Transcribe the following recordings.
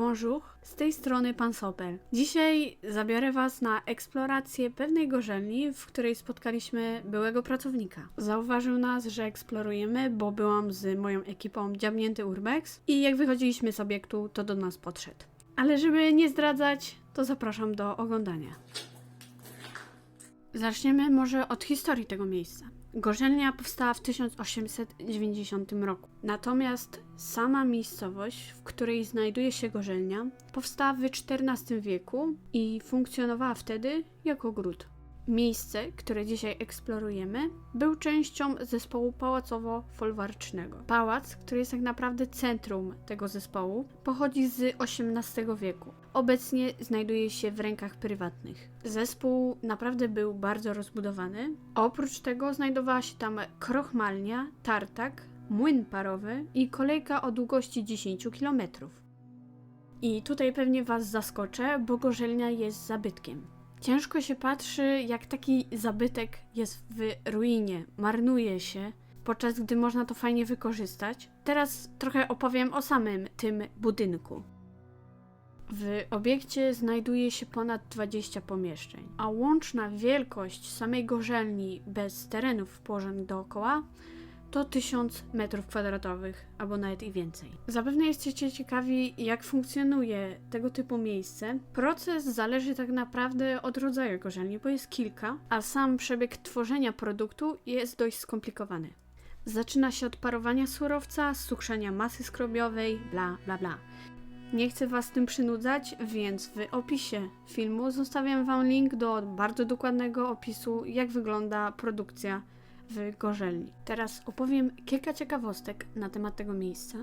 Bonjour, z tej strony Pan Sopel. Dzisiaj zabiorę Was na eksplorację pewnej gorzelni, w której spotkaliśmy byłego pracownika. Zauważył nas, że eksplorujemy, bo byłam z moją ekipą Dziabnięty Urbex i jak wychodziliśmy z obiektu, to do nas podszedł. Ale żeby nie zdradzać, to zapraszam do oglądania. Zaczniemy może od historii tego miejsca. Gorzelnia powstała w 1890 roku. Natomiast sama miejscowość, w której znajduje się gorzelnia, powstała w XIV wieku i funkcjonowała wtedy jako gród. Miejsce, które dzisiaj eksplorujemy, był częścią zespołu pałacowo-folwarcznego. Pałac, który jest tak naprawdę centrum tego zespołu, pochodzi z XVIII wieku. Obecnie znajduje się w rękach prywatnych. Zespół naprawdę był bardzo rozbudowany. Oprócz tego znajdowała się tam krochmalnia, tartak, młyn parowy i kolejka o długości 10 km. I tutaj pewnie Was zaskoczę, bo gorzelnia jest zabytkiem. Ciężko się patrzy, jak taki zabytek jest w ruinie, marnuje się, podczas gdy można to fajnie wykorzystać. Teraz trochę opowiem o samym tym budynku. W obiekcie znajduje się ponad 20 pomieszczeń, a łączna wielkość samej gorzelni bez terenów położonych dookoła to 1000 m2 albo nawet i więcej. Zapewne jesteście ciekawi, jak funkcjonuje tego typu miejsce. Proces zależy tak naprawdę od rodzaju gorzelni, bo jest kilka, a sam przebieg tworzenia produktu jest dość skomplikowany. Zaczyna się od parowania surowca, suszenia masy skrobiowej, bla bla bla. Nie chcę Was tym przynudzać, więc w opisie filmu zostawiam Wam link do bardzo dokładnego opisu, jak wygląda produkcja w gorzelni. Teraz opowiem kilka ciekawostek na temat tego miejsca.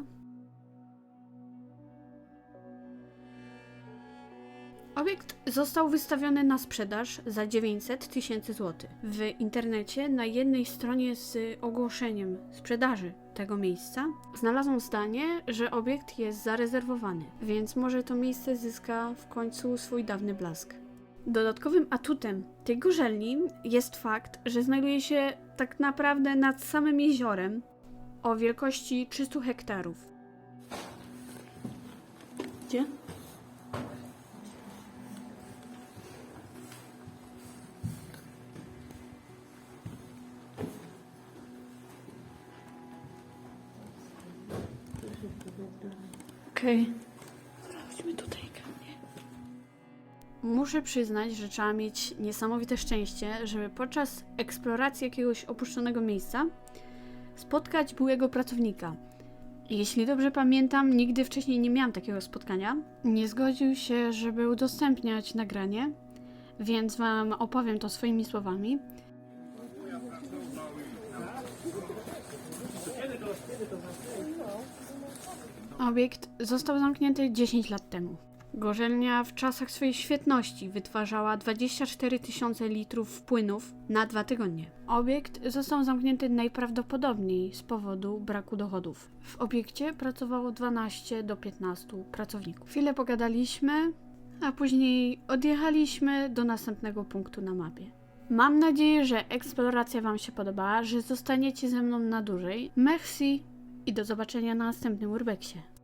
Obiekt został wystawiony na sprzedaż za 900 tysięcy złotych. W internecie na jednej stronie z ogłoszeniem sprzedaży tego miejsca znalazłam zdanie, że obiekt jest zarezerwowany, więc może to miejsce zyska w końcu swój dawny blask. Dodatkowym atutem tej gorzelni jest fakt, że znajduje się tak naprawdę nad samym jeziorem o wielkości 300 hektarów. Gdzie? Okej. Okay. Chodźmy tutaj. Muszę przyznać, że trzeba mieć niesamowite szczęście, żeby podczas eksploracji jakiegoś opuszczonego miejsca spotkać byłego pracownika. Jeśli dobrze pamiętam, nigdy wcześniej nie miałam takiego spotkania. Nie zgodził się, żeby udostępniać nagranie, więc Wam opowiem to swoimi słowami. Obiekt został zamknięty 10 lat temu. Gorzelnia w czasach swojej świetności wytwarzała 24 tysiące litrów płynów na dwa tygodnie. Obiekt został zamknięty najprawdopodobniej z powodu braku dochodów. W obiekcie pracowało 12 do 15 pracowników. Chwilę pogadaliśmy, a później odjechaliśmy do następnego punktu na mapie. Mam nadzieję, że eksploracja Wam się podobała, że zostaniecie ze mną na dłużej. Merci i do zobaczenia na następnym urbexie.